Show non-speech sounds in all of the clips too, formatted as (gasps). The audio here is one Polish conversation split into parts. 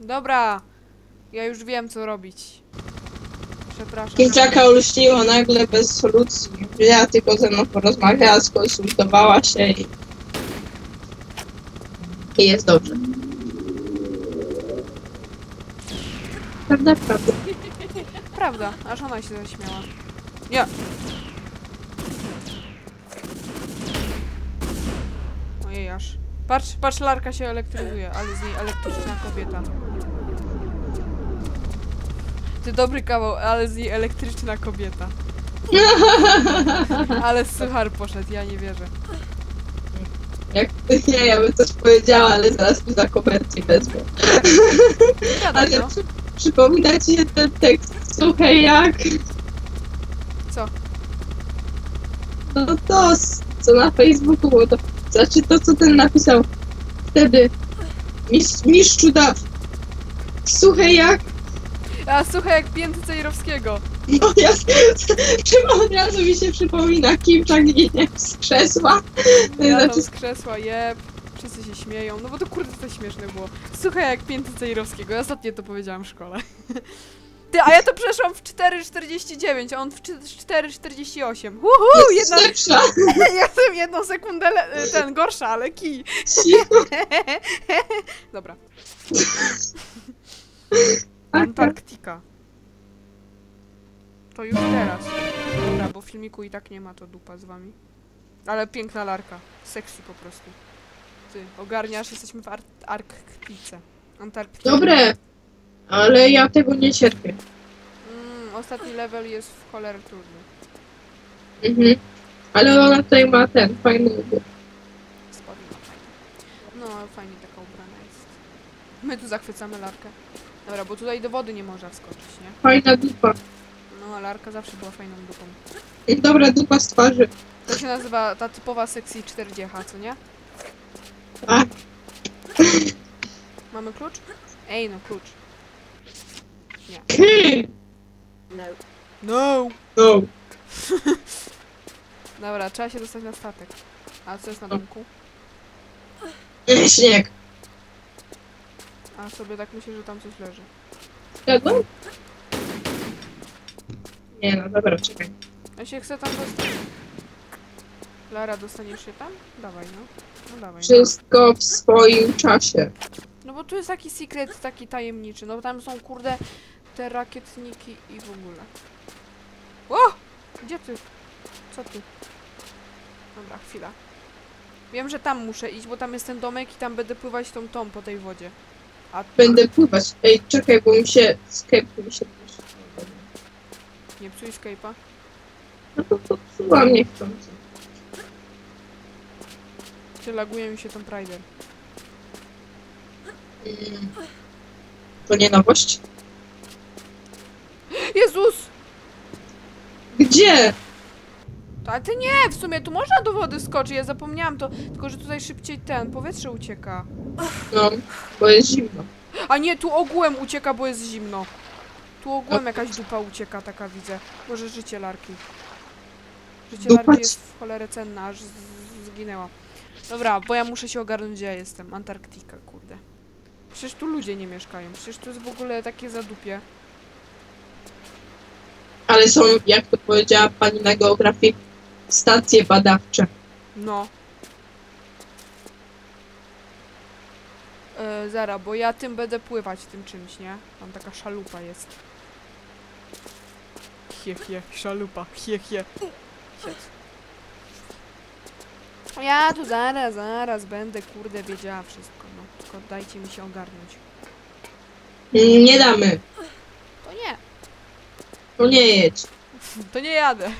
Dobra. Ja już wiem, co robić. Przepraszam. Kimczaka olśniło nagle bez solucji. Ja tylko ze mną porozmawiała, skonsultowała się i... I jest dobrze. Prawda, prawda. (laughs) Prawda, aż ona się zaśmiała. Nie. Ojej, aż. Patrz, patrz, larka się elektryzuje, ale z niej elektryczna kobieta. Ty dobry kawał, ale z niej elektryczna kobieta. (laughs) Ale suchar poszedł, ja nie wierzę. Jak nie, ja bym coś powiedziała, ale zaraz mi za kopercie wezmę. Ale no. przy, przypomina ci się ten tekst, słuchaj jak... Co? No to, co na Facebooku było to... Znaczy to, co ten napisał wtedy. Mistrz, mistrzu daw. Słuchaj jak... A słuchaj, jak pięty Cejrowskiego. No ja... (laughs) Czym od razu mi się przypomina Kimczak ginie z krzesła. Ja znaczy, z krzesła, jeb. Wszyscy się śmieją. No bo to kurde to śmieszne było. Słuchaj, jak pięty Cejrowskiego. Ja ostatnio to powiedziałam w szkole. (laughs) Ty, a ja to przeszłam w 4,49, a on w 4,48. Uhu, jest jedna, lepsza. (laughs) jestem jedną sekundę le- ten gorsza, ale kij. (laughs) Dobra. Antarktika. To już teraz. Dobra, bo filmiku i tak nie ma, to dupa z wami. Ale piękna larka. Sexy po prostu. Ty, ogarniasz, jesteśmy w Ar Arktyce. Antarktyce. Dobre, ale ja tego nie cierpię. Mm, ostatni level jest w cholerę trudny. Mhm. Ale ona tutaj ma ten fajny ubór. Spodnie fajnie. No, fajnie taka ubrana jest. My tu zachwycamy larkę. Dobra, bo tutaj do wody nie można wskoczyć, nie? Fajna dupa. No, a larka zawsze była fajną dupą. Dobra dupa z twarzy. To się nazywa ta typowa sexy 40, co nie? Tak. Mamy klucz? Ej, no klucz. No. No! No. (laughs) Dobra, trzeba się dostać na statek. A co jest na domku? Śnieg. A sobie tak myślę, że tam coś leży. Zgadłem? Nie no, dobra, czekaj. Ja się chcę tam dostać. Lara, dostaniesz się tam? Dawaj, no. No dawaj. No. Wszystko w swoim czasie. no bo tu jest taki secret, taki tajemniczy. No bo tam są, kurde, te rakietniki i w ogóle. O! Gdzie ty? Co ty? Dobra, chwila. Wiem, że tam muszę iść, bo tam jest ten domek i tam będę pływać tą tą po tej wodzie. A Będę pływać. Ej, czekaj, bo mi się... Skype mi się... nie psuj Skype'a. No to popsułam niechcący. Czy laguje mi się ten Prider. Mm. To nie nowość? Jezus! Gdzie? Ale ty nie, w sumie tu można do wody skoczyć, ja zapomniałam to, tylko że tutaj szybciej ten, powietrze ucieka. No, bo jest zimno. A nie, tu ogółem ucieka, bo jest zimno. Tu ogółem jakaś dupa ucieka, taka widzę. Może życie larki. Życie Dupa larki jest w cholerę cenna, aż z- z- zginęła. Dobra, bo ja muszę się ogarnąć, gdzie ja jestem. Antarktika, kurde. Przecież tu ludzie nie mieszkają, przecież tu jest w ogóle takie zadupie. Ale są, jak to powiedziała pani na geografii, stacje badawcze. No. E, zara, bo ja tym będę pływać, tym czymś, nie? Tam taka szalupa jest. Chie, chie, szalupa, chie, chie. Siedź. Ja tu zaraz, zaraz będę, kurde, wiedziała wszystko, no. Tylko dajcie mi się ogarnąć. Nie damy. To nie, To nie jedź. to nie jadę.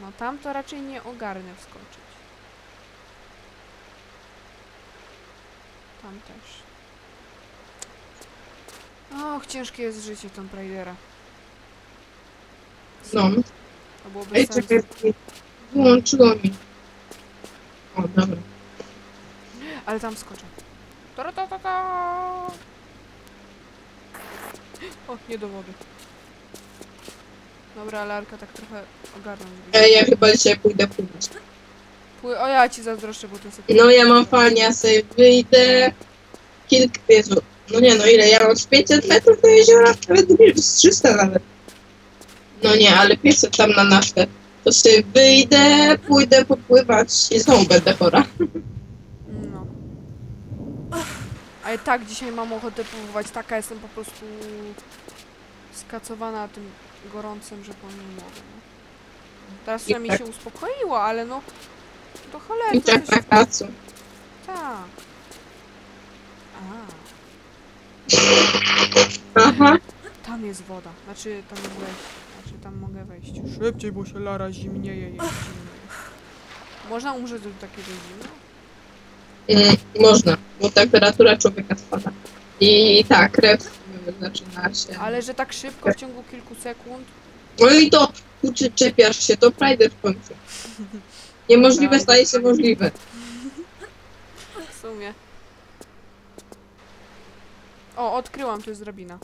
No tam to raczej nie ogarnę wskoczyć. Tam też. Och, ciężkie jest życie Tomb Raidera. No. To byłoby Ej, sens. czekaj. Wyłączyło mi. O, dobra. Ale tam skoczę. Ta, ta, ta, ta. O, nie do wody. Dobra, Larka tak trochę ogarnąć. Ej, ja chyba dzisiaj pójdę pływać. Pły- O, ja ci zazdroszczę, bo to sobie... No, ja mam fajnie, ja sobie wyjdę. kilka, Jezu, no nie no ile, ja mam z 500 metrów do jeziora, nawet z 300 nawet. No nie, ale 500 tam na naftę. To sobie wyjdę, pójdę popływać i znowu będę chora. No. Ale tak, dzisiaj mam ochotę próbować. Taka jestem po prostu skacowana tym gorącym, że po nie mogę. No. Teraz przynajmniej tak. się uspokoiło, ale no... To I cholery, tak na kacu. Tak. A, Aha, tam jest woda. Znaczy, tam wejść. Znaczy, tam mogę wejść. Szybciej, bo się Lara zimnieje, jest zimnieje. Można umrzeć do takiego zimna? mm, można, bo temperatura człowieka spada. I tak, krew zaczyna się. Ale że tak szybko, w ciągu kilku sekund? No i to, kurczę, czepiasz się, to Pride w końcu. Niemożliwe staje się możliwe. W sumie. O, odkryłam, to jest drabina.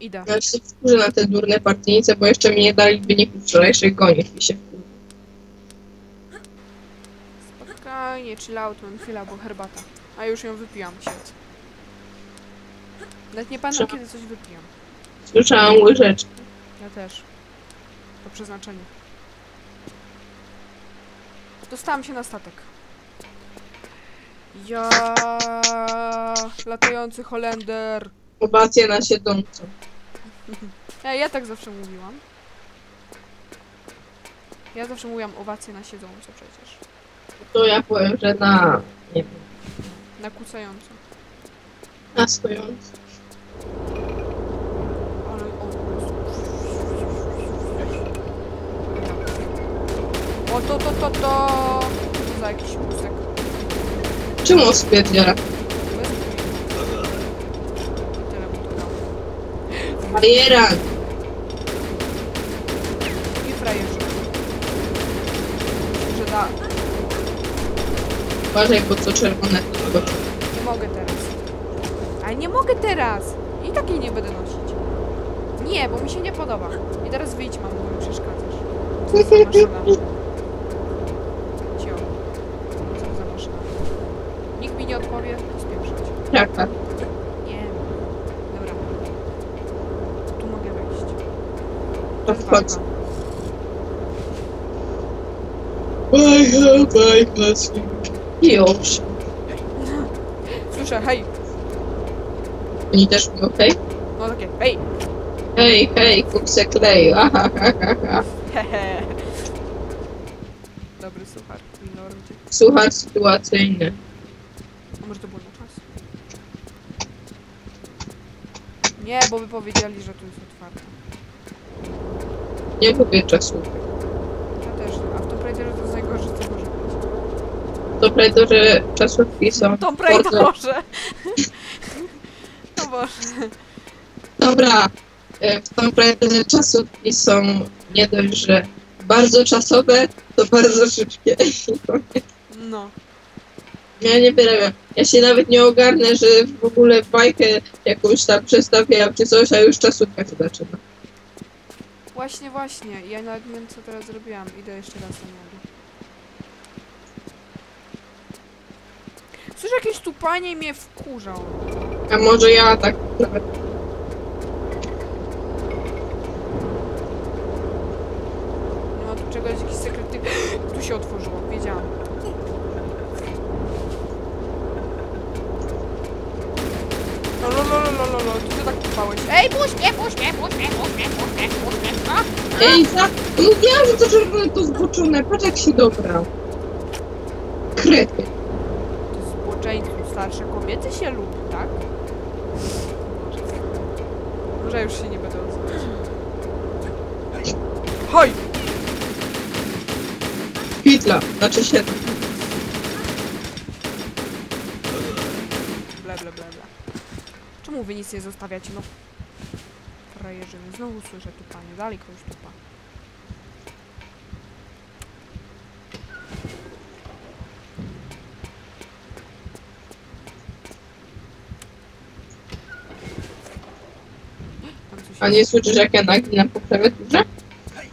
Idę. Ja się wkurzę na te durne partyjnice, bo jeszcze mi nie dali wyników wczorajszych gonić mi się wkurzę. Spokojnie, chill out, mam chwila, bo herbata. A już ją wypiłam, siedź. Nawet nie pamiętam, kiedy coś wypijam. Słyszałam łyżeczki. Ja też. To przeznaczenie. Dostałam się na statek. Ja latający Holender. Owacje na siedząco. Ja, ja tak zawsze mówiłam. Ja zawsze mówiłam owacje na siedząco przecież. To ja powiem, że na... nie wiem, Na kłócająco. na stojąco. O to to to to Co za jakiś musek. Czemu on spierdziela? Bariera! I frajerzy. Że da. Uważaj, bo co czerwone. Nie mogę teraz. Ale nie mogę teraz! I takiej nie będę nosić. Nie, bo mi się nie podoba. I teraz wyjdź, mam, bo mi przeszkadzasz. Co za maszyna? Cio. Co za maszyna? Nikt mi nie odpowie, to spieprzać. Jaka? Nie. Dobra. Tu mogę wejść. To wchodź. Bajka, bajka, I już. Słyszę, hej! Oni też mówią, hej? No takie, hej! Hej, hej, kupce kleju, aha. (laughs) Dobry suchar, milordzie. Słuchaj sytuacyjny. A może to było na czas? Nie, bo by powiedzieli, że tu jest otwarte. Nie lubię czasu. Ja też, a w Tomb Raiderze to jest najgorsze, co może być. To prawda, że czasówki są Tomb Raider bardzo... może! (laughs) No Boże. Dobra, e, w Tomb Raiderze czasówki są nie dość, że bardzo czasowe, to bardzo szybkie. No. Ja nie wyrabiam. Ja się nawet nie ogarnę, że w ogóle bajkę jakąś tam przestawiam czy coś, a już czasówka się zaczyna. Właśnie, właśnie. Ja nawet nie wiem, co teraz zrobiłam. Idę jeszcze raz na nogi. Słyszę jakieś tupanie mnie wkurzą. A może ja tak nawet ma tu czegoś, jakiś sekretny... (gasps) Tu się otworzyło, wiedziałam. No, no, no, no, no, no, no, ty to tak tupałeś. Ej, puść mnie, puść mnie, puść mnie, puść mnie, puść mnie, puść mnie. A! Ej, za... Mówiłam, że to czerwone to zboczone. Patrz jak się dobrał. Krety. Starsze kobiety się lubi, tak? Może. Już się nie będę odzywać. Hoj! Hitla, znaczy się Ble, ble, ble, ble. Czemu wy nic nie zostawiacie, no? Frajerzyny. Znowu słyszę tupanie. Dalej ktoś tupa. Tam coś A nie słyszysz jak ja naginam po klawiaturze?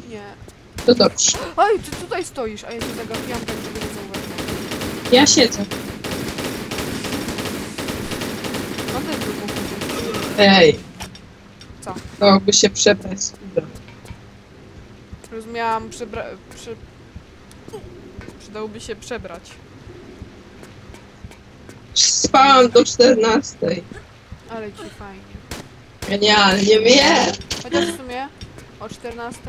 Nie. To dobrze. Oj, ty tutaj stoisz, a ja cię zagapiłam tak, żeby nie zauważyła. Ja siedzę. Ej. Co? Dałoby się przebrać. Rozumiałam, przebra... Przy... Przydałoby się przebrać. Spałam do 14. Ale ci fajnie. Genialnie, wiem. Chociaż w sumie o 14.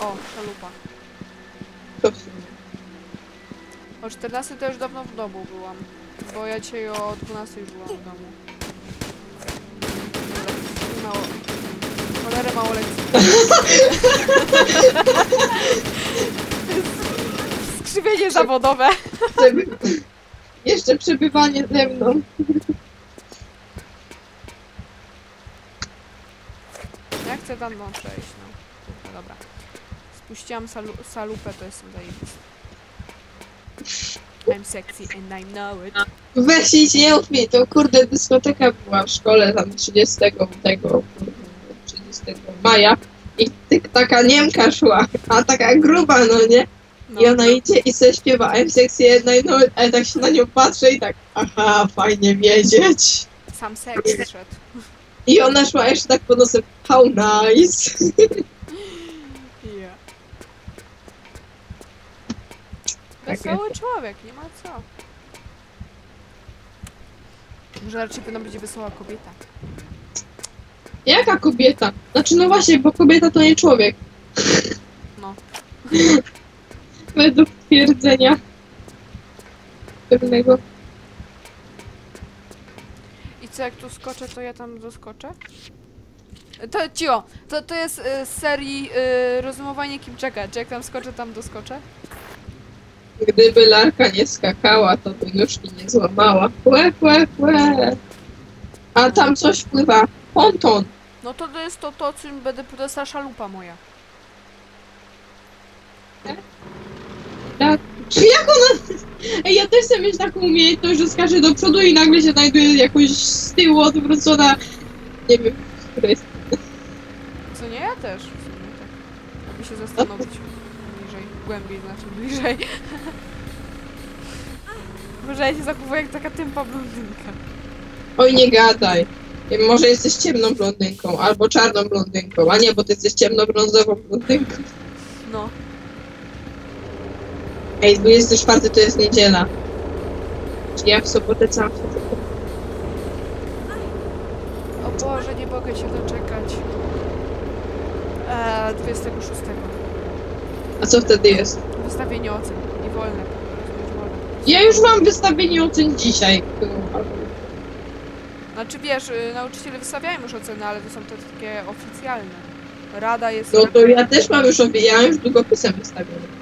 O, szalupa. O 14 to już dawno w domu byłam. Bo ja dzisiaj o 12 już byłam w domu. Mało. Cholerę mało lekcji. (laughs) Skrzywienie zawodowe. Jeszcze przebywanie ze mną. Chcę tam mną przejść, no. Kurwa, dobra. Spuściłam salu salupę, to jestem zajebisty. I'm sexy and I know it. Weź idź, nie mi, to kurde dyskoteka była w szkole tam 30 tego, kurde, 30 maja i taka Niemka szła, a taka gruba, no nie? No, I ona idzie i sobie śpiewa I'm sexy and I know it, a ja tak się na nią patrzę i tak, aha, fajnie wiedzieć. Sam seks szedł. I ona szła jeszcze tak pod nosem, how nice. Yeah. (laughs) Wesoły człowiek, nie ma co. Może raczej powinna być wesoła kobieta. Jaka kobieta? Znaczy no właśnie, bo kobieta to nie człowiek. No. (laughs) Według twierdzenia pewnego. Co, jak tu skoczę, to ja tam doskoczę? To, cio, to, to jest y, z serii y, rozumowanie kim czekać. Czy jak tam skoczę, tam doskoczę? Gdyby larka nie skakała, to by nóżki nie złamała. Kłe, kłe, kłe. A tam coś pływa. Ponton. No to to jest to, to czym będę, ta szalupa moja. Tak. Czy jak ona... Ej, ja też chcę mieć taką umiejętność, że skacze do przodu i nagle się znajduje jakoś z tyłu odwrócona. Nie wiem, z której Co nie, ja też. W sumie, tak. Jakby się zastanowić bliżej, głębiej, znaczy bliżej. (laughs) Może ja się zachowuję jak taka tympa blondynka. Oj, nie gadaj. Może jesteś ciemną blondynką, albo czarną blondynką, a nie, bo ty jesteś ciemnobrązową blondynką. No. Ej, 24 to jest niedziela. Czy ja w sobotę całą sobotę? O Boże, nie mogę się doczekać. Eee, 26. A co wtedy jest? Wystawienie ocen. I wolne. Ja już mam wystawienie ocen dzisiaj. Znaczy wiesz, y, nauczyciele wystawiają już oceny, ale to są te takie oficjalne. Rada jest... No to ja też mam już ja już długopisem wystawiony.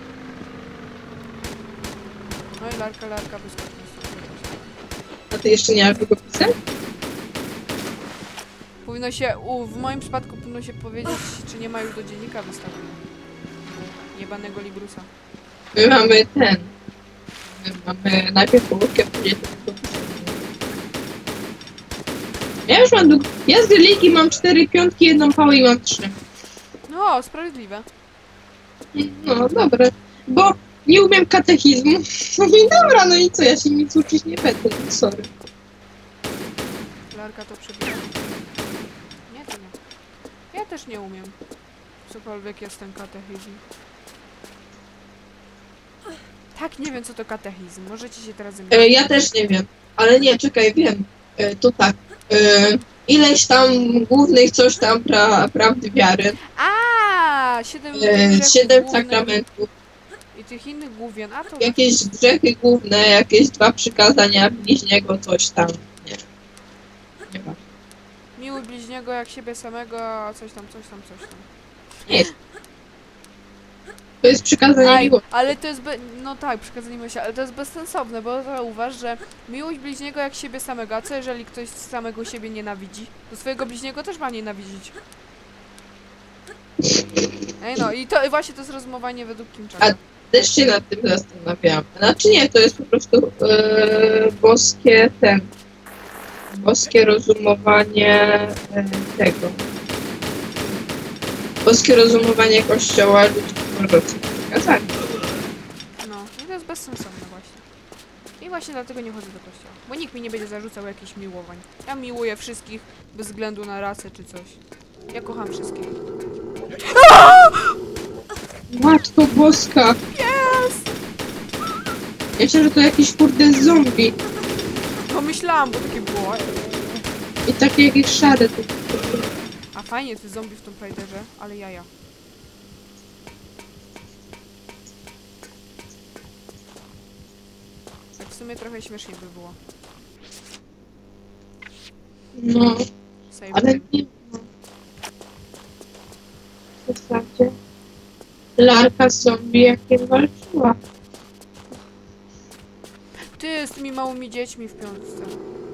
Larka, larka wyskoczy. A ty jeszcze nie masz długopisem? Powinno się, u, w moim przypadku powinno się powiedzieć, czy nie ma już do dziennika wystawionego. Jebanego Librusa. My mamy ten. My mamy najpierw połówkę, później. Ja już mam dług... Ja z religii mam cztery piątki, jedną pałę i mam trzy. No, sprawiedliwe. No, dobre. Bo nie umiem katechizmu. (laughs) No i dobra, no i co, ja się nic uczyć nie będę, no sorry. Larka to przebija. Nie, to nie. Ja też nie umiem. Cokolwiek jest ten katechizm. Tak, nie wiem co to katechizm. Możecie się teraz. E, ja też nie wiem, ale nie, czekaj, wiem. E, to tak. E, ileś tam głównych coś tam pra, prawdy wiary. A, siedem, E, siedem sakramentów. Tych innych główien. A to... Jakieś grzechy główne, jakieś dwa przykazania bliźniego, coś tam. Nie. Nie ma. Miłuj bliźniego jak siebie samego, a coś tam, coś tam, coś tam. To jest przykazanie Aj, miłości. ale to jest, no tak, przekazanie się, ale to jest bezsensowne, bo zauważ, że miłość bliźniego jak siebie samego, a co jeżeli ktoś samego siebie nienawidzi? To swojego bliźniego też ma nienawidzić. Ej no, i to i właśnie to jest rozumowanie według Kimczaka. A- Też się nad tym zastanawiałam. Znaczy nie, to jest po prostu e, boskie ten. Boskie rozumowanie e, tego. Boskie rozumowanie kościoła ludzi prorocy przykazania. No, i to jest bezsensowne właśnie. I właśnie dlatego nie chodzę do kościoła. Bo nikt mi nie będzie zarzucał jakichś miłowań. Ja miłuję wszystkich bez względu na rasę czy coś. Ja kocham wszystkich. Matko boska. Ja myślę, że to jakiś kurde zombie. No myślałam, bo takie było. I takie jakieś szare. tu. A fajnie ty zombie w Tomb Raiderze, ale jaja. Tak w sumie trochę śmiesznie by było. No, Save ale game. nie. W zasadzie. Larka zombie jakie walczyła. Tymi małymi dziećmi w piątce.